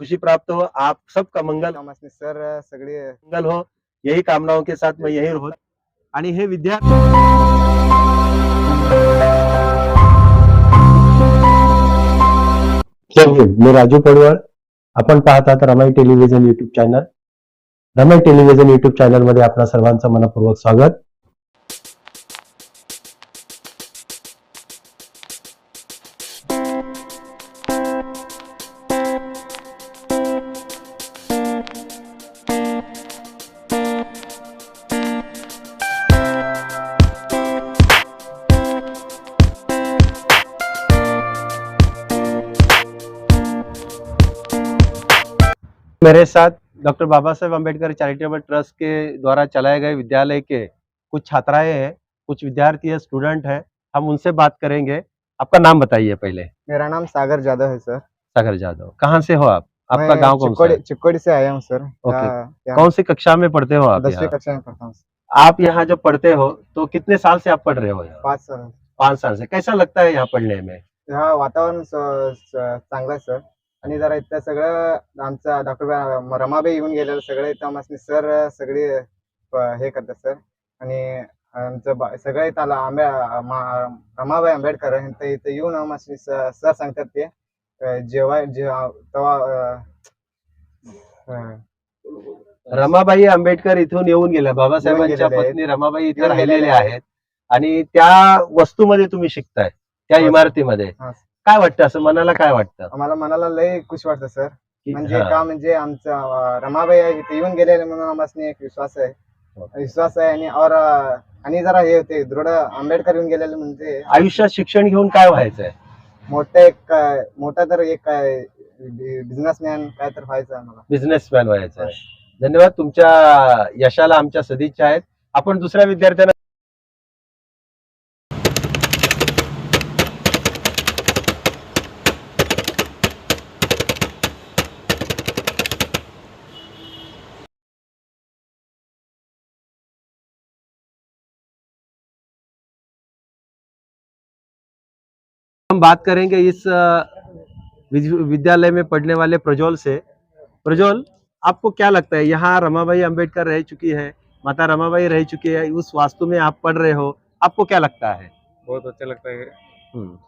खुशी प्राप्त हो आप सबका मंगल। सर सगळे। मंगल हो यही कामनाओं के साथ मैं यही रहूं। आणि हे विद्यार्थी मी राजू पडवळ. आपण पाहतात Ramai television YouTube channel Ramai television YouTube चॅनलमध्ये आपणा सर्वांचं मनपूर्वक स्वागत. मेरे साथ doctor Baba Saheb Ambedkar charitable trust के द्वारा चलाए गए विद्यालय के कुछ छात्राएँ हैं कुछ विद्यार्थी है स्टूडेंट है हम उनसे बात करेंगे। आपका नाम बताइए पहले। मेरा नाम सागर जादव है सर। सागर यादव कहाँ से हो आप? आपका गाँव कौन सा चिक्कोड़ी से आया हूँ सर। ओके। यहाँ- यहाँ कौन सी कक्षा में पढ़ते हो आप दसवीं यहाँ? कक्षा में पढ़ता हूँ आप यहाँ जब पढ़ते हो तो कितने साल से आप पढ़ रहे हो यहाँ? पाच सर पाँच साल से। कैसा लगता है यहाँ पढ़ने में? हा वातावरण स- सर। आणि जरा इथं सगळं आमचा डॉक्टर रमाबाई येऊन गेलेलं सगळे इथं आम्हाला सर सगळे हे करतात सर आणि आमचं सगळे इथं आला आंबे मा- रमाबाई आंबेडकर यांचं इथं येऊन आम्हाला सर सांगतात ते जेव्हा जेव्हा तेव्हा रमाबाई आंबेडकर इथून येऊन गेल्या बाबासाहेबांच्या. पत्नी रमाबाई इथे राहिलेल्या आहेत आणि त्या वस्तूमध्ये तुम्ही शिकताय त्या. इमारतीमध्ये. काय वाटतं? असं मनाला काय वाटतं? आम्हाला मनाला लय खुश वाटतं सर. की- म्हणजे हा. का म्हणजे आमचा अं, रमाबाई आहे इथे येऊन गेलेले म्हणून आम्हाला एक विश्वास आहे. हो. विश्वास आहे आणि और अं, आणि जरा हे होते दृढ आंबेडकर येऊन गेलेले म्हणजे आयुष्यात शिक्षण घेऊन काय व्हायचंय? मोठं एक अं, मोठा तर एक बिझनेसमॅन काय तर व्हायचं आम्हाला. बिझनेसमॅन व्हायचंय. धन्यवाद तुमच्या यशाला आमच्या सदिच्छा आहेत. आपण दुसऱ्या विद्यार्थ्यांना बात करेंगे इस विद्यालय में पढ़ने वाले प्रज्वल से। प्रज्वल आपको क्या लगता है? यहाँ रमाबाई अंबेडकर रह चुकी है माता रमाबाई रह चुकी है उस वास्तु में आप पढ़ रहे हो आपको क्या लगता है? बहुत अच्छा लगता है। हम्म,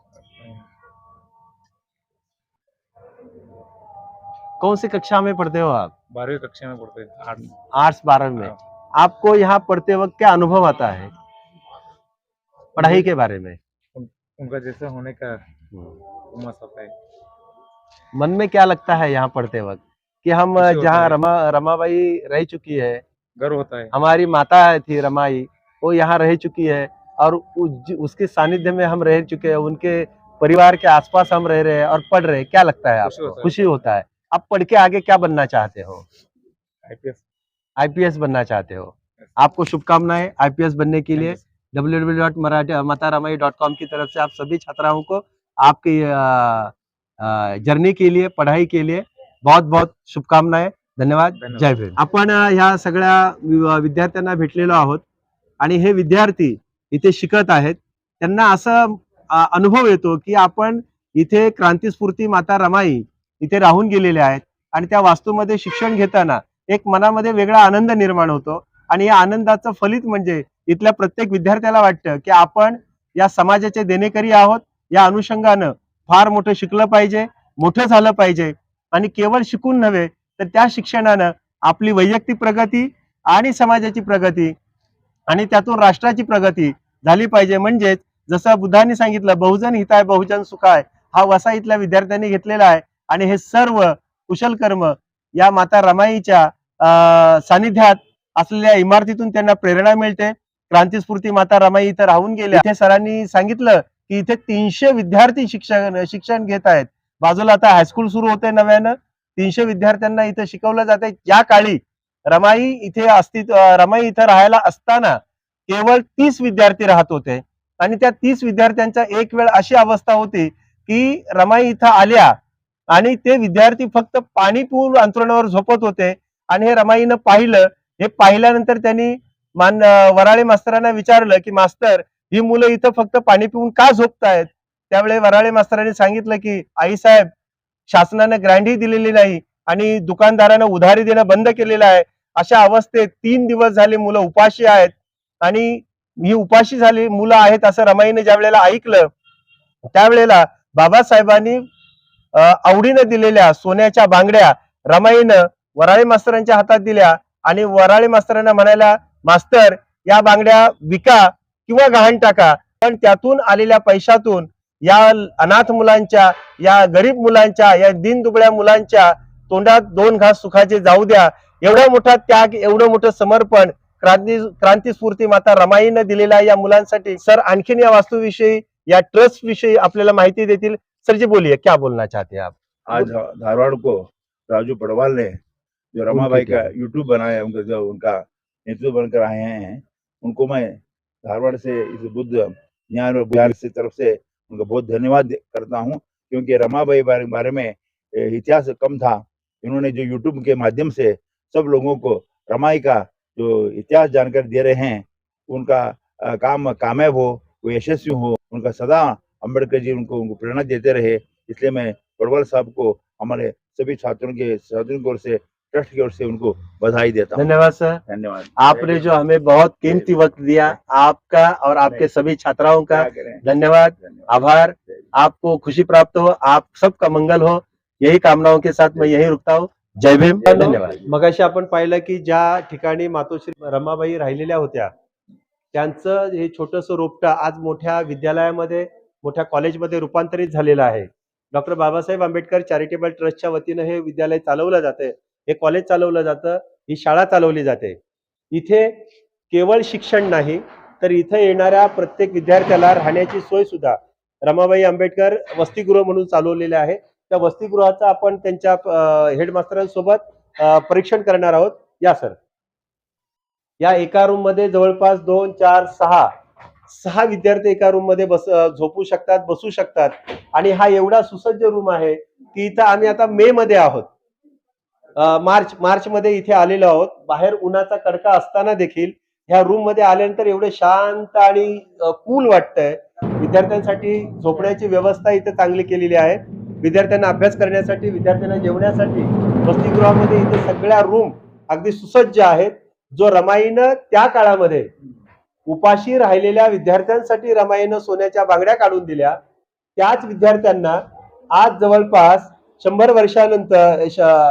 कौन सी कक्षा में पढ़ते हो आप? बारहवीं कक्षा में पढ़ते हैं आर्ट्स। बारहवीं में। आपको यहाँ पढ़ते वक्त क्या अनुभव आता है? पढ़ाई के बारे में। उनका जैसे होने का उमस आता है। मन में क्या लगता है यहाँ पढ़ते वक्त? कि हम जहाँ। रमा रमाबाई रह चुकी है गर्व होता है। हमारी माता थी रमाई वो यहाँ रह चुकी है और उसके सानिध्य में हम रह चुके हैं उनके परिवार के आसपास हम रह रहे हैं और पढ़ रहे हैं। क्या लगता है आपको? खुशी होता है। आप पढ़ के आगे क्या बनना चाहते हो? आईपीएस आईपीएस बनना चाहते हो। आपको शुभकामनाएँ आईपीएस बनने के लिए। डब्ल्यू डब्ल्यू डॉट मराठी माता रामाई डॉट कॉम की तरफ से आप सभी छात्राओं को आपकी जर्नी के लिए पढ़ाई के लिए बहुत बहुत शुभकामनाएं। धन्यवाद. जय भीम। आपण ह्या सगळ्या विद्यार्थ्यांना भेटलेलो आहोत आणि हे विद्यार्थी इथे शिकत आहेत. त्यांना असं अनुभव येतो की आपण इथे क्रांतीस्फूर्ती माता रमाई इथे राहून गेलेल्या आहेत आणि त्या वास्तूमध्ये शिक्षण घेताना एक मनामध्ये वेगळा आनंद निर्माण होतो. आणि या आनंदाचं फलित म्हणजे इथल्या प्रत्येक विद्यार्थ्याला वाटतं की आपण या समाजाचे देणेकरी आहोत. या अनुषंगानं फार मोठं शिकलं पाहिजे मोठं झालं पाहिजे. आणि केवळ शिकून नव्हे तर त्या शिक्षणानं आपली वैयक्तिक प्रगती आणि समाजाची प्रगती आणि त्यातून राष्ट्राची प्रगती झाली पाहिजे. म्हणजेच जसं बुद्धांनी सांगितलं बहुजन हिताय बहुजन सुखाय हा वसा इथल्या विद्यार्थ्यांनी घेतलेला आहे. आणि हे सर्व कुशल कर्म या माता रमाईच्या अं, सानिध्यात असलेल्या इमारतीतून त्यांना प्रेरणा मिळते. क्रांतीस्फूर्ती माता रमाई इथं राहून गेल्या. इथे सरांनी सांगितलं की इथे तीनशे विद्यार्थी शिक्षण शिक्षण घेत आहेत. बाजूला आता हायस्कूल सुरू होते नव्यानं. तीनशे विद्यार्थ्यांना इथं शिकवलं जाते या काळी रमाई इथे अस्तित्व रमाई इथं राहायला असताना केवळ तीस विद्यार्थी राहत होते. आणि त्या तीस विद्यार्थ्यांचा एक वेळ अशी अवस्था होती की रमाई इथं आल्या आणि ते विद्यार्थी फक्त पाणी अंतरणावर झोपत होते. आणि हे रमाईनं पाहिलं. हे पाहिल्यानंतर त्यांनी मान वराळे मास्तरांना विचारलं की मास्तर ही मुलं इथं फक्त पाणी पिऊन का झोपतायत? त्यावेळी वराळे मास्तरांनी सांगितलं की आई साहेब शासनानं ग्रँडही दिलेली नाही आणि दुकानदारांना उधारी देणं बंद केलेलं आहे. अशा अवस्थेत तीन दिवस झाले मुलं उपाशी आहेत आणि ही उपाशी झाली मुलं आहेत असं रमाईने ज्या वेळेला ऐकलं त्यावेळेला बाबासाहेबांनी आवडीनं दिलेल्या सोन्याच्या बांगड्या रमाईनं वराळे मास्तरांच्या हातात दिल्या आणि वराळे मास्तरांना म्हणायला मास्तर या बांगड्या विका किंवा गहाण टाका. पण त्यातून आलेल्या पैशातून या अनाथ मुलांच्या या गरीब मुलांच्या या दिनदुबळ्या मुलांच्या तोंडात दोन घास सुखाचे जाऊ द्या. एवढा मोठा त्याग एवढं मोठं समर्पण क्रांती क्रांती स्फूर्ती माता रमाईनं दिलेल्या या मुलांसाठी सर आणखीन या वास्तूविषयी या ट्रस्ट विषयी आपल्याला माहिती देतील. सर जी बोलिए क्या बोलना चाहते हैं आप? आज धारवाड़ को राजू पडवाल ने जो रमाबाई? का यूट्यूब बनाया है उनका जो उनका नेतृत्व बनकर आए हैं। उनको मैं धारवाड़ से इस बुद्ध ज्ञान और बिहार से तरफ़ से उनका बहुत धन्यवाद करता हूँ क्योंकि रमाबाई बारे, बारे में इतिहास कम था। इन्होंने जो यूट्यूब के माध्यम से सब लोगों को रमाई का जो इतिहास जानकारी दे रहे हैं उनका काम कामयाब हो वो यशस्वी हो उनका सदा अंबेडकर जी उनको उनको प्रेरणा देते रहे। इसलिए मैं पडवाल साहब को हमारे सभी छात्रों के छात्रों की ओर से ट्रस्ट की ओर से उनको बधाई देता हूँ। धन्यवाद सर। धन्यवाद। आपने जो हमें बहुत कीमती वक्त दिया आपका और आपके सभी छात्राओं का धन्यवाद आभार। आपको खुशी प्राप्त हो आप सबका मंगल हो। यही कामनाओं के साथ मैं यही रुकता हूँ। जय भीम। धन्यवाद। मगाशी आपण पाहिलं की ज्या ठिकाणी मातोश्री रमाबाई राहिलेल्या होत्या त्यांचं हे छोटस रोपटं आज मोठ्या विद्यालयामध्ये मोठ्या कॉलेजमध्ये रूपांतरित झालेलं आहे. डॉक्टर बाबासाहेब आंबेडकर चॅरिटेबल ट्रस्टच्या वतीनं हे विद्यालय चालवलं जाते हे कॉलेज चालवलं जातं ही शाळा चालवली जाते. इथे केवळ शिक्षण नाही तर इथे येणाऱ्या प्रत्येक विद्यार्थ्याला राहण्याची सोय सुद्धा रमाबाई आंबेडकर वसतिगृह म्हणून चालवलेले आहे. त्या वसतिगृहाचं आपण त्यांच्या हेडमास्टरांसोबत परीक्षण करणार आहोत. या सर या एका रूममध्ये जवळपास दोन चार सहा सहा विद्यार्थी एका रूममध्ये बस झोपू शकतात बसू शकतात. आणि हा एवढा सुसज्ज रूम आहे की इथं आम्ही आता मे मध्ये आहोत. मार्च मार्चमध्ये इथे आलेलो आहोत. बाहेर उन्हाचा कडका असताना देखील ह्या रूममध्ये आल्यानंतर एवढे शांत आणि कूल वाटतंय. विद्यार्थ्यांसाठी झोपण्याची व्यवस्था इथे चांगली केलेली आहे. विद्यार्थ्यांना अभ्यास करण्यासाठी विद्यार्थ्यांना जेवण्यासाठी वसतिगृहामध्ये इथे सगळ्या रूम अगदी सुसज्ज आहेत. जो रमाईनं त्या काळामध्ये उपाशी राहिलेल्या विद्यार्थ्यांसाठी रमाईनं सोन्याच्या बांगड्या काढून दिल्या. त्याच विद्यार्थ्यांना आज जवळपास शंभर वर्षानंतर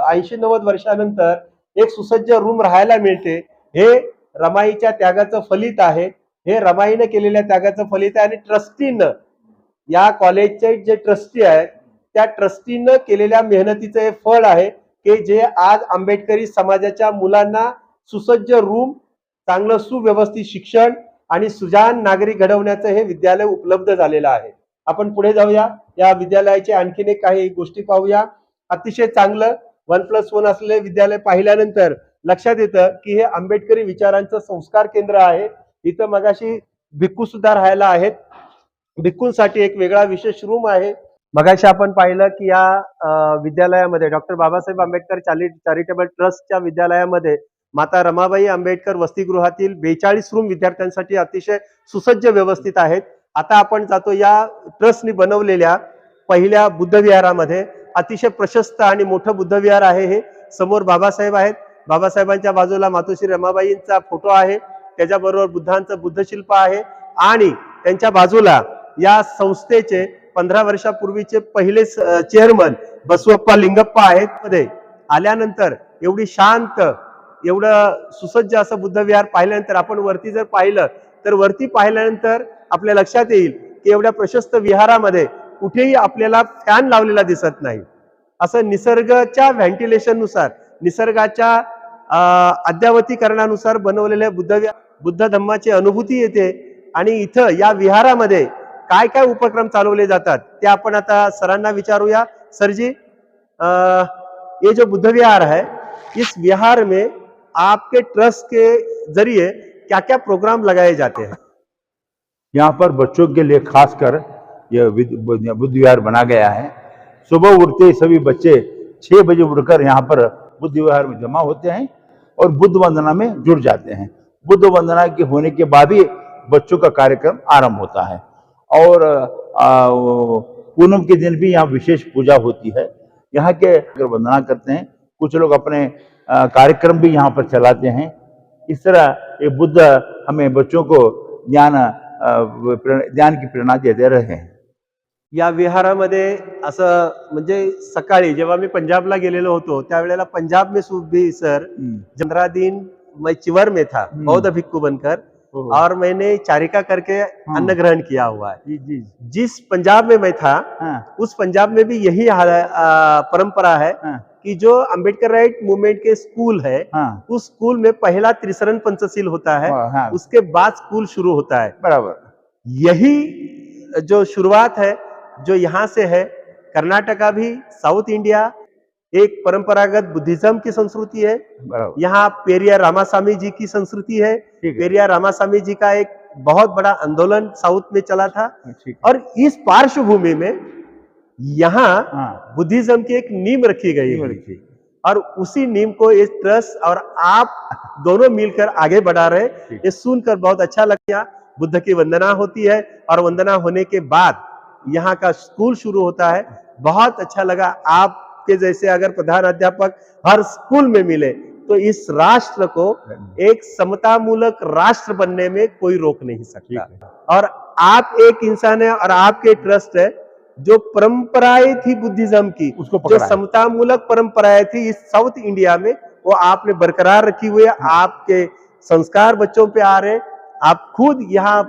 ऐंशी नव्वद वर्षानंतर एक सुसज्ज रूम राहायला मिळते. हे रमाईच्या त्यागाचं फलित आहे. हे रमाईनं केलेल्या त्यागाचं फलित आहे आणि ट्रस्टीनं या कॉलेजचे जे ट्रस्टी आहेत त्या ट्रस्टीनं केलेल्या मेहनतीचं हे फळ आहे की जे आज आंबेडकरी समाजाच्या मुलांना सुसज्ज रूम चांगलं सुव्यवस्थित शिक्षण आणि सुजान नागरिक घडवण्याचं हे विद्यालय उपलब्ध झालेलं आहे. आपण पुढे जाऊया. या विद्यालयाचे आणखीन एक काही गोष्टी पाहूया. अतिशय चांगलं वन प्लस वन असलेले विद्यालय पाहिल्यानंतर लक्षात येतं की हे आंबेडकरी विचारांचं संस्कार केंद्र आहे. इथं मगाशी भिक्खू सुद्धा राहायला आहेत. भिक्खूंसाठी एक वेगळा विशेष रूम आहे. मगाशी आपण पाहिलं की या विद्यालयामध्ये डॉक्टर बाबासाहेब आंबेडकर चॅरिटेबल ट्रस्टच्या विद्यालयामध्ये माता रमाबाई आंबेडकर वसतिगृहातील बेचाळीस रूम विद्यार्थ्यांसाठी अतिशय सुसज्ज व्यवस्थित आहेत. आता आपण जातो या ट्रस्टनी बनवलेल्या पहिल्या बुद्धविहारामध्ये. अतिशय प्रशस्त आणि मोठं बुद्धविहार आहे हे समोर बाबासाहेब आहेत. बाबासाहेबांच्या बाजूला मातोश्री रमाबाईंचा फोटो आहे. त्याच्याबरोबर बुद्धांचं बुद्धशिल्प आहे. आणि त्यांच्या बाजूला या संस्थेचे पंधरा वर्षापूर्वीचे पहिले चेअरमन बसवप्पा लिंगप्पा आहेत. मध्ये आल्यानंतर एवढी शांत एवढं सुसज्ज असं बुद्धविहार पाहिल्यानंतर आपण वरती जर पाहिलं तर वरती पाहिल्यानंतर आपल्या लक्षात येईल की एवढ्या प्रशस्त विहारामध्ये कुठेही आपल्याला फॅन लावलेला दिसत नाही. असं निसर्गाच्या व्हेंटिलेशननुसार निसर्गाच्या अं, अद्यावतीकरणानुसार बनवलेल्या बुद्ध बुद्ध धम्माची अनुभूती येते. आणि इथं या विहारामध्ये काय काय उपक्रम चालवले जातात ते आपण आता सरांना विचारूया. सरजी अ, ये जो बुद्ध विहार है इस विहार में आपके ट्रस्ट के जरिए क्या क्या प्रोग्राम लगाए जाते हैं? यहाँ पर बच्चों के लिए खासकर यह बुद्ध विहार बना गया है। सुबह उठते सभी बच्चे छह बजे उठकर यहाँ पर बुद्ध विहार में जमा होते हैं और बुद्ध वंदना में जुड़ जाते हैं। बुद्ध वंदना के होने के बाद ही बच्चों का कार्यक्रम आरंभ होता है। और पूनम के दिन भी यहाँ विशेष पूजा होती है। यहाँ के अगर वंदना करते हैं, कुछ लोग अपने कार्यक्रम भी यहाँ पर चलाते हैं। इस तरह ये बुद्ध हमें बच्चों को ज्ञान ज्ञान की प्रेरणा देते रहे हैं। या विहारामध्ये असं म्हणजे सकाळी जेव्हा मी पंजाबला गेलेलो होतो त्यावेळेला पंजाब में सु- भी सर. दिन मैं चिवर में था। बौद्ध भिक्खु बनकर. और और मैंने चारिका करके अन्न ग्रहण किया हुआ है। जिस पंजाब में मैं था हाँ। उस पंजाब में भी यही परंपरा है हाँ। कि जो अंबेडकर राइट मूवमेंट के स्कूल है हाँ। उस स्कूल में पहला त्रिशरण पंचशील होता है हाँ, हाँ। उसके बाद स्कूल शुरू होता है। बराबर। यही जो शुरुआत है जो यहाँ से है कर्नाटका भी साउथ इंडिया एक परंपरागत बुद्धिज्म की संस्कृति है। यहाँ पेरिया रामास्वामी जी की संस्कृति है। पेरिया रामास्वामी जी का एक बहुत बड़ा आंदोलन साउथ में चला था। और इस पार्श्वभूमि में यहाँ हाँ। बुद्धिज्म की एक नीम रखी गई है और उसी नीम को इस ट्रस्ट और आप दोनों मिलकर आगे बढ़ा रहे ये सुनकर बहुत अच्छा लगा बुद्ध की वंदना होती है और वंदना होने के बाद यहाँ का स्कूल शुरू होता है। बहुत अच्छा लगा। आपके जैसे अगर प्रधान अध्यापक हर स्कूल में मिले तो इस राष्ट्र को एक समतामूलक राष्ट्र बनने में कोई रोक नहीं सकता। और आप एक इंसान है और आपके ट्रस्ट है। जो परंपराएँ थी बुद्धिज्म की उसको जो पकड़ा है। समतामूलक परंपराएँ थी इस साउथ इंडिया में वो आपने बरकरार रखी हुई है। आपके संस्कार बच्चों पे आ रहे आप खुद यहाँ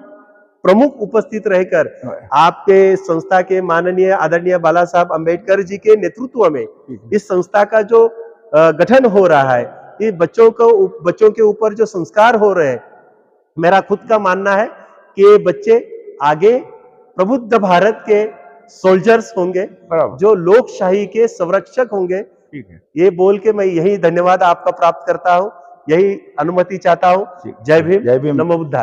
प्रमुख उपस्थित रहकर आपके संस्था के माननीय आदरणीय बाला साहब अंबेडकर जी के नेतृत्व में इस संस्था का जो गठन हो रहा है ये बच्चों को बच्चों के ऊपर जो संस्कार हो रहे हैं मेरा खुद का मानना है कि बच्चे आगे प्रबुद्ध भारत के सोल्जर्स होंगे जो लोकशाही के संरक्षक होंगे। ये बोल के मैं यही धन्यवाद आपका प्राप्त करता हूँ यही अनुमति चाहता हूँ। जय भीम जय भीम। नमो बुद्धा